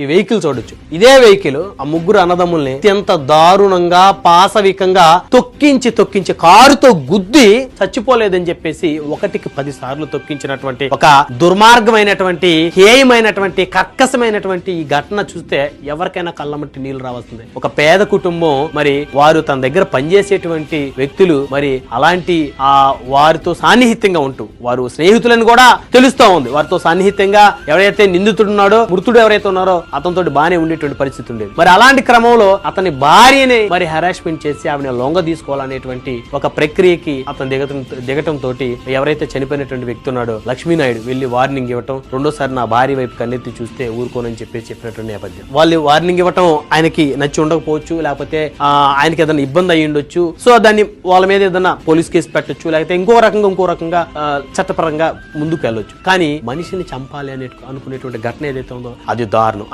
ఈ వెహికల్ చూడొచ్చు. ఇదే వెహికల్ ఆ ముగ్గురు అన్నదమ్ముల్ని అత్యంత దారుణంగా పాశవికంగా తొక్కించి తొక్కించి కారుతో గుద్ది చచ్చిపోలేదని చెప్పేసి ఒకటికి పది సార్లు తొక్కించినటువంటి ఒక దుర్మార్గమైనటువంటి హేయమైనటువంటి కర్కసమైనటువంటి ఈ ఘటన చూస్తే ఎవరికైనా కళ్ళమట్టి నీళ్ళు రావాల్సిందే. ఒక పేద కుటుంబం మరి వారు తన దగ్గర పనిచేసేటువంటి వ్యక్తులు మరి అలాంటి ఆ వారితో సాన్నిహిత్యంగా ఉంటూ వారు స్నేహితులని కూడా తెలుస్తూ ఉంది. వారితో సాన్నిహిత్యంగా ఎవరైతే నిందితుడున్నాడో మృతుడు ఎవరైతే ఉన్నారో అతనితో బాగానే ఉండేటువంటి పరిస్థితి ఉండేది. మరి అలాంటి క్రమంలో అతని భార్యని మరి హెరాస్మెంట్ చేసి ఆమెను లొంగ తీసుకోవాలనేటువంటి ఒక ప్రక్రియకి అతను దిగటం దిగటం తోటి ఎవరైతే చనిపోయినటువంటి వ్యక్తి ఉన్నాడో లక్ష్మీనాయుడు వెళ్ళి వార్నింగ్ ఇవ్వటం రెండోసారి నా భార్య వైపు కన్నెత్తి చూస్తే ఊరుకోనని చెప్పేసి చెప్పినటువంటి నేపథ్యం. వాళ్ళు వార్నింగ్ ఇవ్వటం ఆయనకి నచ్చి ఉండకపోవచ్చు లేకపోతే ఆయనకి ఏదైనా ఇబ్బంది అయ్యి ఉండొచ్చు. సో దాన్ని వాళ్ళ మీద ఏదైనా పోలీస్ కేసు పెట్టచ్చు లేకపోతే ఇంకో రకంగా ఇంకో రకంగా చట్టపరంగా ముందుకు వెళ్ళొచ్చు కానీ మనిషిని చంపాలి అనే అనుకునేటువంటి ఘటన ఏదైతే ఉందో అది దారుణం.